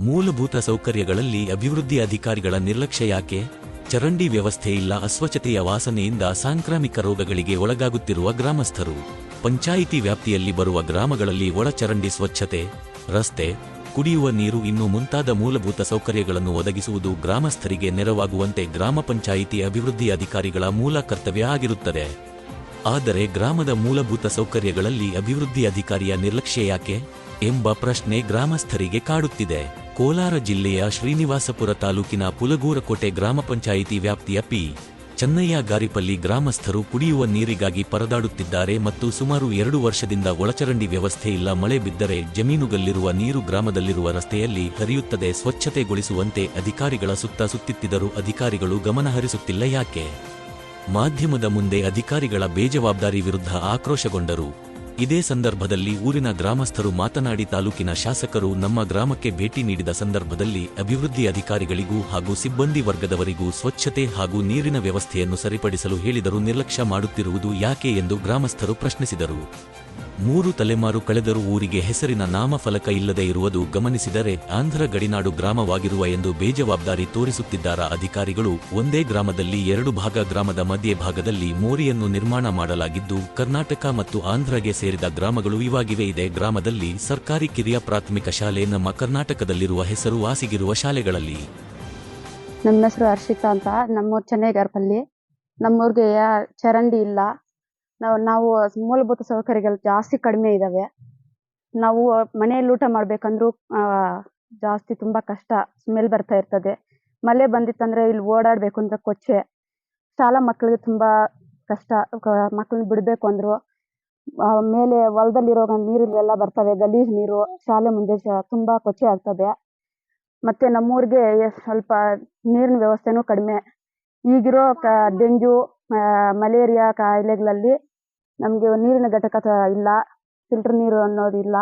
ಮೂಲಭೂತ ಸೌಕರ್ಯಗಳಲ್ಲಿ ಅಭಿವೃದ್ಧಿ ಅಧಿಕಾರಿಗಳ ನಿರ್ಲಕ್ಷ್ಯ ಯಾಕೆ? ಚರಂಡಿ ವ್ಯವಸ್ಥೆ ಇಲ್ಲ, ಅಸ್ವಚ್ಛತೆಯ ವಾಸನೆಯಿಂದ ಸಾಂಕ್ರಾಮಿಕ ರೋಗಗಳಿಗೆ ಒಳಗಾಗುತ್ತಿರುವ ಗ್ರಾಮಸ್ಥರು. ಪಂಚಾಯಿತಿ ವ್ಯಾಪ್ತಿಯಲ್ಲಿ ಬರುವ ಗ್ರಾಮಗಳಲ್ಲಿ ಒಳಚರಂಡಿ ಸ್ವಚ್ಛತೆ, ರಸ್ತೆ, ಕುಡಿಯುವ ನೀರು ಇನ್ನು ಮುಂತಾದ ಮೂಲಭೂತ ಸೌಕರ್ಯಗಳನ್ನು ಒದಗಿಸುವುದು ಗ್ರಾಮಸ್ಥರಿಗೆ ನೆರವಾಗುವಂತೆ ಗ್ರಾಮ ಪಂಚಾಯಿತಿ ಅಭಿವೃದ್ಧಿ ಅಧಿಕಾರಿಗಳ ಮೂಲ ಕರ್ತವ್ಯ ಆಗಿರುತ್ತದೆ. ಆದರೆ ಗ್ರಾಮದ ಮೂಲಭೂತ ಸೌಕರ್ಯಗಳಲ್ಲಿ ಅಭಿವೃದ್ಧಿ ಅಧಿಕಾರಿಯ ನಿರ್ಲಕ್ಷ್ಯ ಯಾಕೆ? ಎಂಬ ಪ್ರಶ್ನೆ ಗ್ರಾಮಸ್ಥರಿಗೆ ಕಾಡುತ್ತಿದೆ. ಕೋಲಾರ ಜಿಲ್ಲೆಯ ಶ್ರೀನಿವಾಸಪುರ ತಾಲೂಕಿನ ಪುಲಗೂರಕೋಟೆ ಗ್ರಾಮ ಪಂಚಾಯಿತಿ ವ್ಯಾಪ್ತಿಯ ಪಿ. ಚೆನ್ನಯ್ಯ ಗಾರಿಪಲ್ಲಿ ಗ್ರಾಮಸ್ಥರು ಕುಡಿಯುವ ನೀರಿಗಾಗಿ ಪರದಾಡುತ್ತಿದ್ದಾರೆ ಮತ್ತು ಸುಮಾರು ಎರಡು ವರ್ಷದಿಂದ ಒಳಚರಂಡಿ ವ್ಯವಸ್ಥೆ ಇಲ್ಲ. ಮಳೆ ಬಿದ್ದರೆ ಜಮೀನುಗಲ್ಲಿರುವ ನೀರು ಗ್ರಾಮದಲ್ಲಿರುವ ರಸ್ತೆಯಲ್ಲಿ ಹರಿಯುತ್ತದೆ. ಸ್ವಚ್ಛತೆಗೊಳಿಸುವಂತೆ ಅಧಿಕಾರಿಗಳ ಸುತ್ತ ಸುತ್ತಿತ್ತಿದರೂ ಅಧಿಕಾರಿಗಳು ಗಮನಹರಿಸುತ್ತಿಲ್ಲ ಯಾಕೆ? ಮಾಧ್ಯಮದ ಮುಂದೆ ಅಧಿಕಾರಿಗಳ ಬೇಜವಾಬ್ದಾರಿ ವಿರುದ್ಧ ಆಕ್ರೋಶಗೊಂಡರು. ಇದೇ ಸಂದರ್ಭದಲ್ಲಿ ಊರಿನ ಗ್ರಾಮಸ್ಥರು ಮಾತನಾಡಿ ತಾಲೂಕಿನ ಶಾಸಕರು ನಮ್ಮ ಗ್ರಾಮಕ್ಕೆ ಭೇಟಿ ನೀಡಿದ ಸಂದರ್ಭದಲ್ಲಿ ಅಭಿವೃದ್ಧಿ ಅಧಿಕಾರಿಗಳಿಗೂ ಹಾಗೂ ಸಿಬ್ಬಂದಿ ವರ್ಗದವರಿಗೂ ಸ್ವಚ್ಛತೆ ಹಾಗೂ ನೀರಿನ ವ್ಯವಸ್ಥೆಯನ್ನು ಸರಿಪಡಿಸಲು ಹೇಳಿದರೂ ನಿರ್ಲಕ್ಷ್ಯ ಮಾಡುತ್ತಿರುವುದು ಯಾಕೆ ಎಂದು ಗ್ರಾಮಸ್ಥರು ಪ್ರಶ್ನಿಸಿದರು. ಮೂರು ತಲೆಮಾರು ಕಳೆದರೂ ಊರಿಗೆ ಹೆಸರಿನ ನಾಮಫಲಕ ಇಲ್ಲದೆ ಇರುವುದು ಗಮನಿಸಿದರೆ ಆಂಧ್ರ ಗಡಿನಾಡು ಗ್ರಾಮವಾಗಿರುವ ಎಂದು ಬೇಜವಾಬ್ದಾರಿ ತೋರಿಸುತ್ತಿದ್ದಾರ ಅಧಿಕಾರಿಗಳು, ಒಂದೇ ಗ್ರಾಮದಲ್ಲಿ ಎರಡು ಭಾಗ ಗ್ರಾಮದ ಮಧ್ಯೆ ಭಾಗದಲ್ಲಿ ಮೋರಿಯನ್ನು ನಿರ್ಮಾಣ ಮಾಡಲಾಗಿದ್ದು, ಕರ್ನಾಟಕ ಮತ್ತು ಆಂಧ್ರಗೆ ಸೇರಿದ ಗ್ರಾಮಗಳು ಇವಾಗಿವೆ. ಇದೆ ಗ್ರಾಮದಲ್ಲಿ ಸರ್ಕಾರಿ ಕಿರಿಯ ಪ್ರಾಥಮಿಕ ಶಾಲೆ ನಮ್ಮ ಕರ್ನಾಟಕದಲ್ಲಿರುವ ಹೆಸರು ವಾಸಿಗಿರುವ ಶಾಲೆಗಳಲ್ಲಿ. ನಮ್ಮ ಹೆಸರು ಹರ್ಷಿತಾ ಅಂತ. ನಮ್ಮೂರು ಚೆನ್ನೈಗಾರ್ಪಲ್ಲಿ. ನಮ್ಮೂರಿಗೆ ಚರಂಡಿ ಇಲ್ಲ. ನಾವು ನಾವು ಮೂಲಭೂತ ಸೌಕರ್ಯಗಳು ಜಾಸ್ತಿ ಕಡಿಮೆ ಇದಾವೆ. ನಾವು ಮನೆಯಲ್ಲಿ ಊಟ ಮಾಡ್ಬೇಕಂದ್ರು ಜಾಸ್ತಿ ತುಂಬಾ ಕಷ್ಟ ಸ್ಮೆಲ್ ಬರ್ತಾ ಇರ್ತದೆ. ಮಳೆ ಬಂದಿತ್ತಂದ್ರೆ ಇಲ್ಲಿ ಓಡಾಡ್ಬೇಕು ಅಂದ್ರೆ ಕೊಚ್ಚೆ. ಶಾಲಾ ಮಕ್ಕಳಿಗೆ ತುಂಬಾ ಕಷ್ಟ ಮಕ್ಕಳನ್ನ ಬಿಡ್ಬೇಕು ಅಂದ್ರು. ಆ, ಮೇಲೆ ಹೊಲದಲ್ಲಿರೋ ನೀರುಗಳೆಲ್ಲ ಬರ್ತವೆ ಗಲೀಜ್ ನೀರು ಶಾಲೆ ಮುಂದೆ ತುಂಬಾ ಕೊಚ್ಚೆ ಆಗ್ತದೆ. ಮತ್ತೆ ನಮ್ಮೂರಿಗೆ ಸ್ವಲ್ಪ ನೀರಿನ ವ್ಯವಸ್ಥೆನೂ ಕಡಿಮೆ. ಈಗಿರೋ ಕ ಡೆಂಗ್ಯೂ ಮಲೇರಿಯಾ ಕಾಯಿಲೆಗಳಲ್ಲಿ ನಮಗೆ ನೀರಿನ ಘಟಕ ಇಲ್ಲ ಫಿಲ್ಟರ್ ನೀರು ಅನ್ನೋದು ಇಲ್ಲ,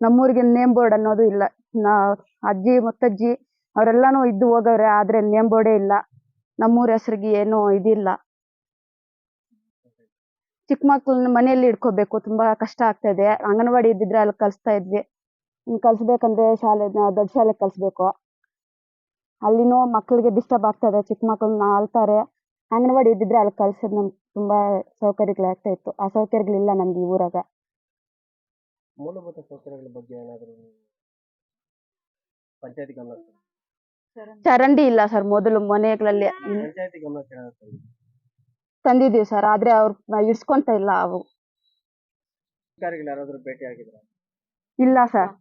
ನಮ್ಮೂರಿಗೆ ನೇಮ್ ಬೋರ್ಡ್ ಅನ್ನೋದು ಇಲ್ಲ. ನಾ, ಅಜ್ಜಿ ಮುತ್ತಜ್ಜಿ ಅವರೆಲ್ಲಾನು ಇದ್ದು ಹೋಗವ್ರೆ, ಆದ್ರೆ ನೇಮ್ ಬೋರ್ಡೇ ಇಲ್ಲ. ನಮ್ಮೂರ ಹೆಸರಿಗೆ ಏನು ಇದಿಲ್ಲ. ಚಿಕ್ಕ ಮಕ್ಳನ್ನ ಮನೆಯಲ್ಲಿ ಇಟ್ಕೋಬೇಕು, ತುಂಬಾ ಕಷ್ಟ ಆಗ್ತಾ ಇದೆ ಅಂಗನವಾಡಿ ಇದ್ದಿದ್ರೆ ಅಲ್ಲಿ ಕಲಿಸ್ತಾ ಇದ್ವಿ. ಕಲ್ಸ್ಬೇಕಂದ್ರೆ ಶಾಲೆ ದೊಡ್ಡ ಶಾಲೆಗೆ ಕಲ್ಸ್ಬೇಕು. ಅಲ್ಲಿನೂ ಮಕ್ಕಳಿಗೆ ಡಿಸ್ಟರ್ಬ್ ಆಗ್ತಾ ಇದೆ ಚಿಕ್ಕ ಮಕ್ಕಳನ್ನ ಆಳ್ತಾರೆ ಅಂಗನವಾಡಿ ಇದ್ದಿದ್ರೆ ಅಲ್ಲಿ ಕಲ್ಸೋದು ನಮ್ಗೆ ತುಂಬಾ ಸೌಕರ್ಯಗಳಾಗ್ತಾ ಇತ್ತು ಆ ಸೌಕರ್ಯಗಳಿಲ್ಲ ನಮ್ಗೆ ಈ ಊರಾಗ. ಮೂಲಭೂತ ಸೌಕರ್ಯಗಳ ಬಗ್ಗೆ ಏನಾದರೂ ಪಂಚಾಯತಿ ಗಮನ ಚರಂಡಿ. ಇಲ್ಲ ಸರ್ ಮೊದಲು ಮನೆಗಳಲ್ಲಿ. ಪಂಚಾಯತಿ ಗಮನ ತಂದಿದೀವಿ ಸರ್ ಆದ್ರೆ ಅವ್ರು ಇಡ್ಸ್ಕೊಂತ ಇಲ್ಲ ಅವು. ಅಧಿಕಾರಿಗಳು ಯಾರಾದರೂ ಭೇಟಿ ಆಗಿದ್ರ? ಇಲ್ಲ ಸರ್.